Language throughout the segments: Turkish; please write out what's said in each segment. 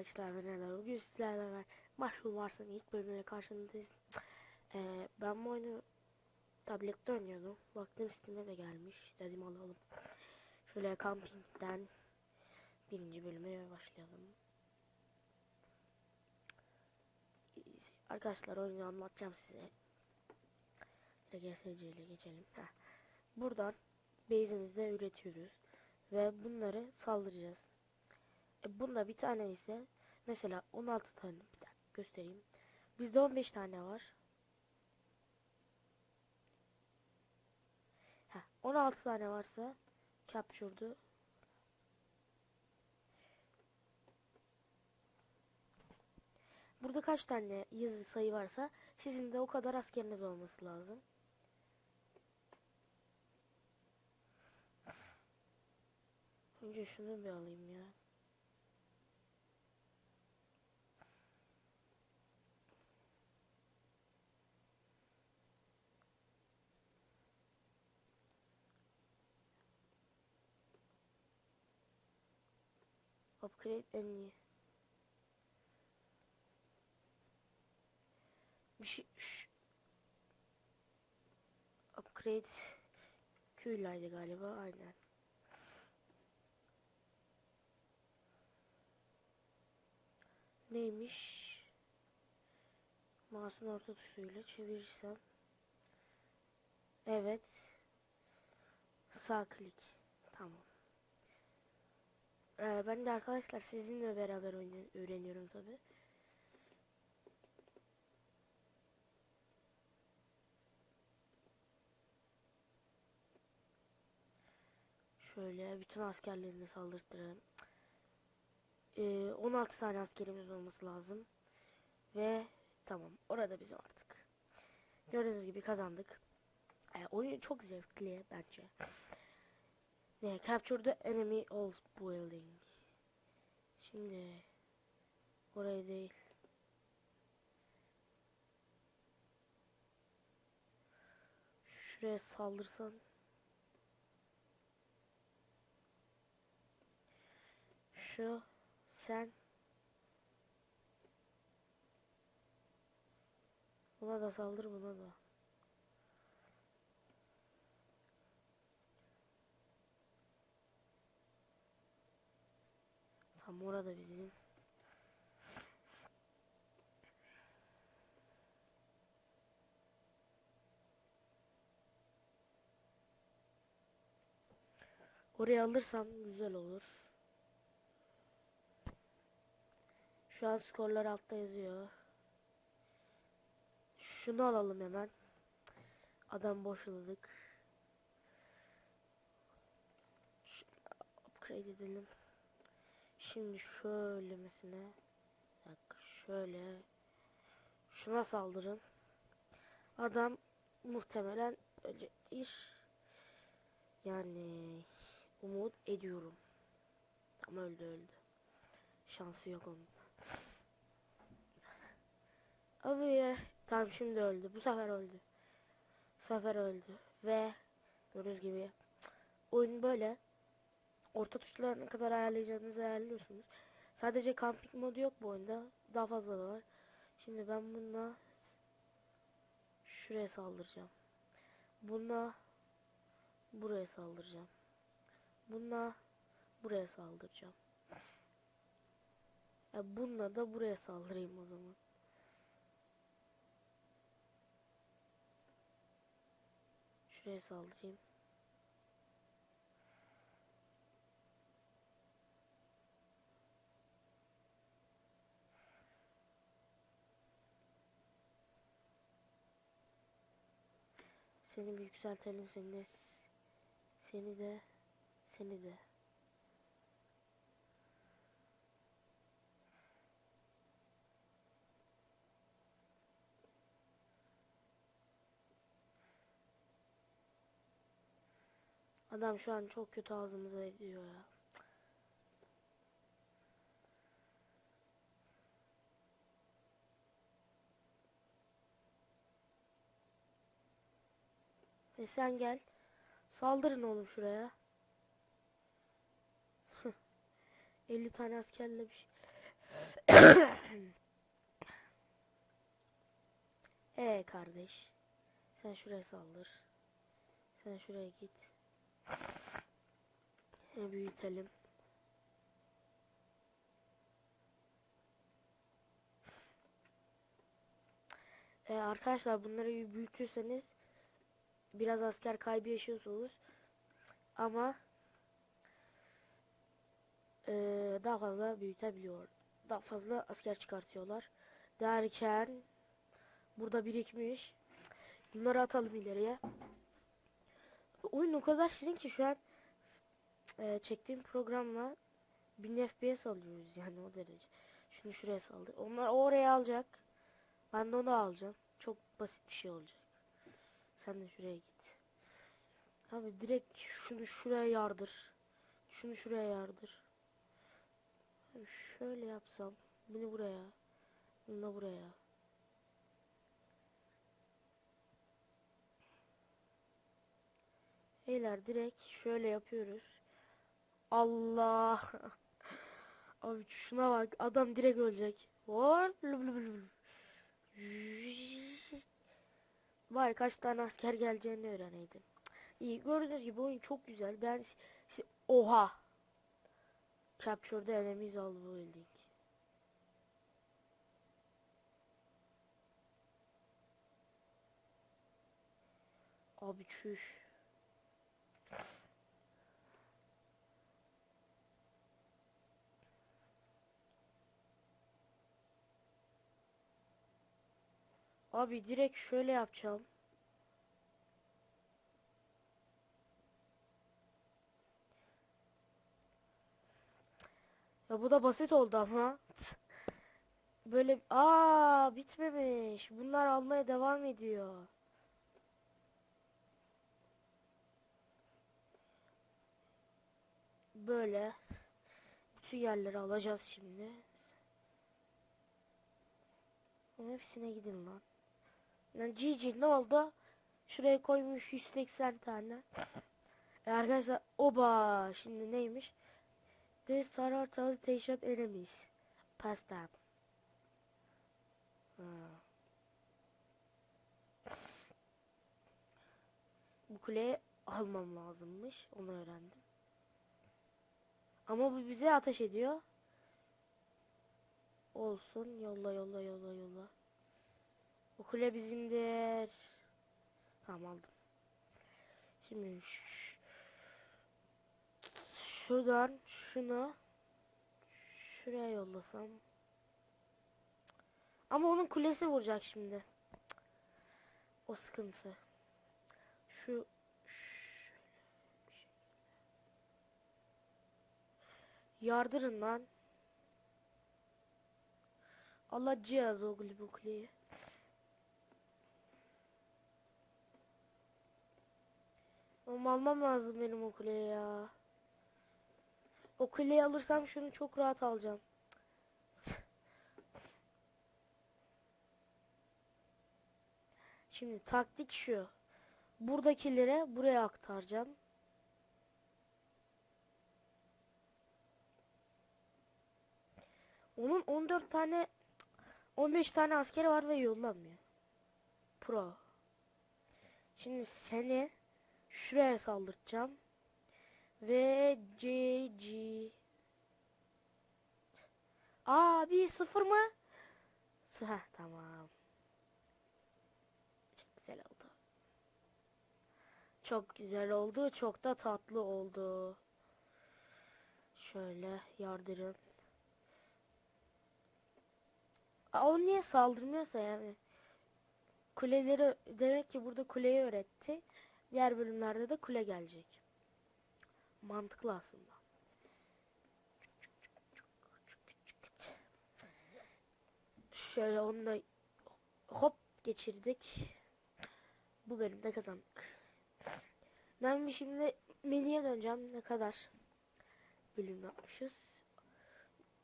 arkadaşlar ben Ela. Bugün sizlerle beraber Mushroom Wars'ın ilk bölümüne karşınızdayız. Ee, ben bu oyunu tablette oynuyordum. Baktım Steam'e de gelmiş. Dedim alalım. Şöyle campingden birinci bölüme başlayalım. Arkadaşlar oyunu anlatacağım size. LGSC ile geçelim. Heh. Buradan base'imizde üretiyoruz. Ve bunları saldıracağız. E bunda bir tane ise mesela 16 tane bir dakika göstereyim. Bizde 15 tane var. Heh, 16 tane varsa capture'du. Burada kaç tane yazı sayı varsa sizin de o kadar askeriniz olması lazım. Önce şunu bir alayım ya. Upgrade en. Bir şey. Upgrade Q'laydı galiba aynen. Neymiş? Mouse'un orta tuşuyla çevirirsem. Evet. Sağ klik. Tamam. Ee, ben de arkadaşlar sizinle beraber öğreniyorum tabi. Şöyle bütün askerlerini saldırtırım. Ee, 16 tane askerimiz olması lazım. Ve tamam orada bizim artık. Gördüğünüz gibi kazandık. Ee, oyun çok zevkli bence. Ne? Capture the enemy all building. Şimdi orayı değil. Şuraya saldırsan. Şu sen Buna da saldır buna da. Tam orada bizim. Oraya alırsam güzel olur. Şu an skorlar altta yazıyor. Şunu alalım hemen. Adam boşladık. Şu- Upgrade edelim. Şimdi şöyle mesela. Dakika şöyle. Şuna saldırın. Adam muhtemelen ölecektir. Yani umut ediyorum. Ama öldü öldü. Şansı yok onun. Abi ya. Tamam şimdi öldü. Bu sefer öldü. Bu sefer öldü. Ve gördüğünüz gibi oyun böyle. Orta tuşlarına kadar ayarlayacağınızı ayarlıyorsunuz. Sadece camping modu yok bu oyunda. Daha fazla da var. Şimdi ben bununla şuraya saldıracağım. Bununla buraya saldıracağım. Bununla buraya saldıracağım. Ya bununla da buraya saldırayım o zaman. Şuraya saldırayım. Seni bir yükseltelim seni de seni de seni de. Adam şu an çok kötü ağzımıza ediyor ya. E sen gel. Saldırın oğlum şuraya. 50 tane askerle bir şey. Ee kardeş. Sen şuraya saldır. Sen şuraya git. E, büyütelim. E, arkadaşlar bunları büyütürseniz biraz asker kaybı yaşıyorsunuz. Ama e, daha fazla büyütebiliyor. Daha fazla asker çıkartıyorlar. Derken burada birikmiş. Bunları atalım ileriye. Oyun o kadar şirin ki şu an e, çektiğim programla 1000 FPS alıyoruz yani o derece. Şunu şuraya saldır. Onlar oraya alacak. Ben de onu alacağım. Çok basit bir şey olacak. Sen de şuraya git. Abi direkt şunu şuraya yardır. Şunu şuraya yardır. Abi şöyle yapsam. Bunu buraya. Bunu buraya. Beyler direkt şöyle yapıyoruz. Allah. Abi şuna bak. Adam direkt ölecek. Var. Vay kaç tane asker geleceğini öğreneydim. İyi gördüğünüz gibi oyun çok güzel. Ben oha. Capture the enemies all building. Abi çüş. Abi direkt şöyle yapacağım. Ya bu da basit oldu ama. Böyle aa bitmemiş. Bunlar almaya devam ediyor. Böyle bütün yerleri alacağız şimdi. Hepsine gidin lan. Lan GG ne oldu? Şuraya koymuş 180 tane. E arkadaşlar oba şimdi neymiş? This terror television enemies. Pass them. Ha. Bu kuleyi almam lazımmış. Onu öğrendim. Ama bu bize ateş ediyor. Olsun. Yolla yolla yolla yolla. Kule bizimdir. Tamam aldım. Şimdi şuradan şunu şuraya yollasam. Ama onun kulesi vuracak şimdi. O sıkıntı. Şu şey. Yardırın lan. Allah cihaz o bu kuleyi. Ama almam lazım benim o kuleyi ya. O kuleyi alırsam şunu çok rahat alacağım. Şimdi taktik şu. Buradakilere buraya aktaracağım. Onun 14 tane 15 tane askeri var ve yollamıyor. Pro. Şimdi seni şuraya saldıracağım. Ve GG. Aa bir sıfır mı? Heh, tamam. Çok güzel oldu. Çok güzel oldu. Çok da tatlı oldu. Şöyle yardırın. Aa, o niye saldırmıyorsa yani. Kuleleri demek ki burada kuleyi öğretti. Diğer bölümlerde de kule gelecek. Mantıklı aslında. Şöyle onu da hop geçirdik. Bu bölümde kazandık. Ben şimdi menüye döneceğim. Ne kadar bölüm yapmışız?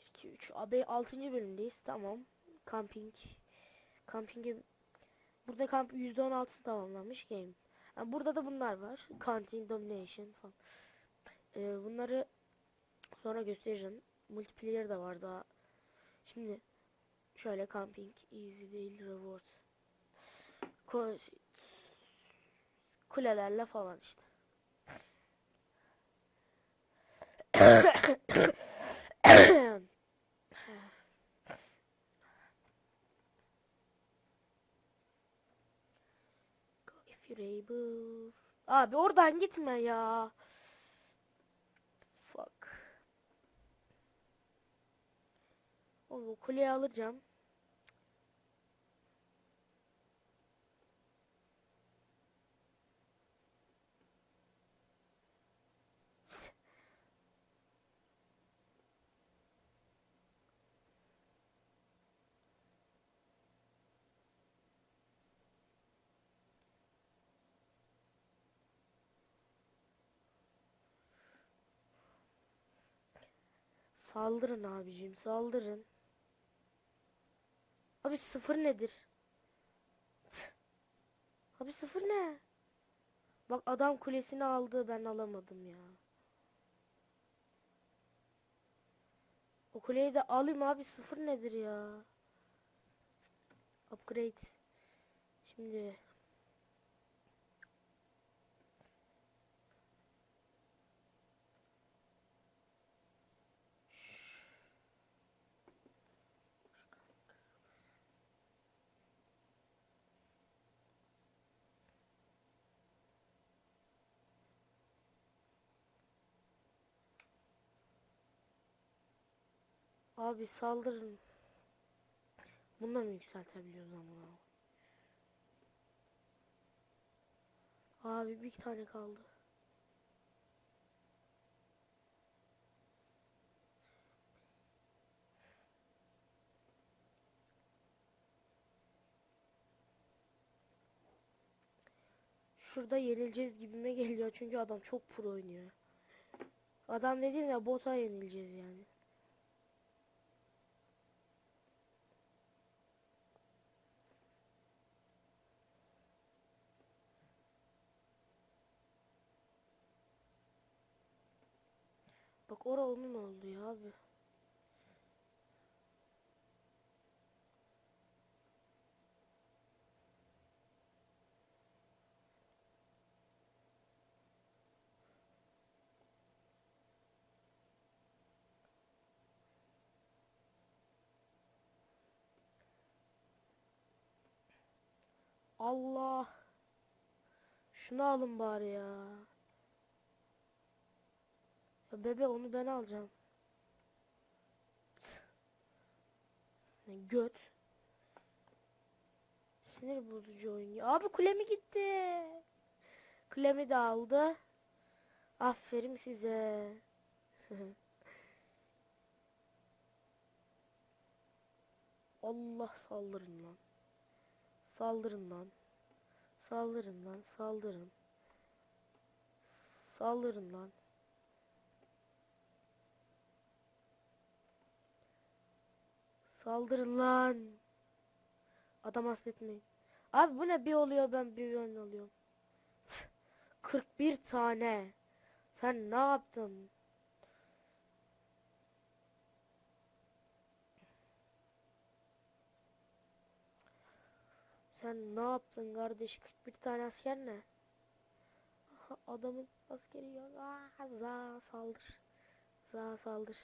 2, 3, abi 6. bölümdeyiz. Tamam. Camping. Camping'e Burada kamp %16'sı tamamlanmış game. Yani burada da bunlar var. Canteen, Domination falan. Ee, bunları sonra göstereceğim. Multiplayer da var daha. Şimdi şöyle camping easy değil reward. Ko kulelerle falan işte. able. Abi oradan gitme ya. Fuck. O kuleyi alacağım. Saldırın abicim saldırın. Abi sıfır nedir? Tüh. Abi sıfır ne? Bak adam kulesini aldı ben alamadım ya. O kuleyi de alayım abi sıfır nedir ya? Upgrade. Şimdi Abi saldırın. Bununla mı yükseltebiliyoruz ama? Abi bir tane kaldı. Şurada yenileceğiz gibime geliyor çünkü adam çok pro oynuyor. Adam dediğim ya bota yenileceğiz yani. Bak ora onun oldu ya abi. Allah. Şunu alın bari ya. Bebe onu ben alacağım. Göt. Sinir bozucu oyun. ya. Abi kulemi gitti. Kulemi de aldı. Aferin size. Allah saldırın lan. Saldırın lan. Saldırın lan. Saldırın. Saldırın lan. Saldırın lan. Adam hasretmeyin. Abi bu ne bir oluyor ben bir ön alıyorum. 41 tane. Sen ne yaptın? Sen ne yaptın kardeş? 41 tane asker ne? Adamın askeri yok. Aa, za saldır. Za saldır.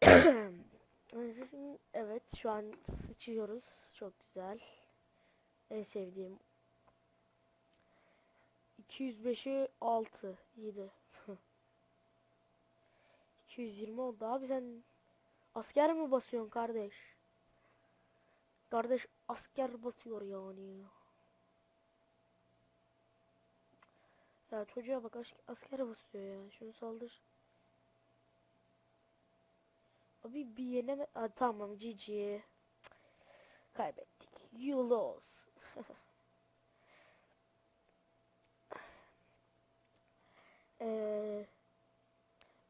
Evet şu an sıçıyoruz. Çok güzel. En sevdiğim 205'i 6 7 220 oldu abi sen asker mi basıyorsun kardeş? Kardeş asker basıyor yani. Ya çocuğa bak ask- asker basıyor ya. Şunu saldır. Abi bir yeneme... Aa, tamam GG. Kaybettik. You lost. Eee...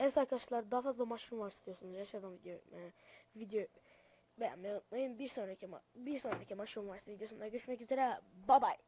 Evet arkadaşlar daha fazla mushroom var istiyorsanız yaşadan video e, video beğenmeyi unutmayın. Bir sonraki bir sonraki mushroom var videosunda görüşmek üzere. Bye bye.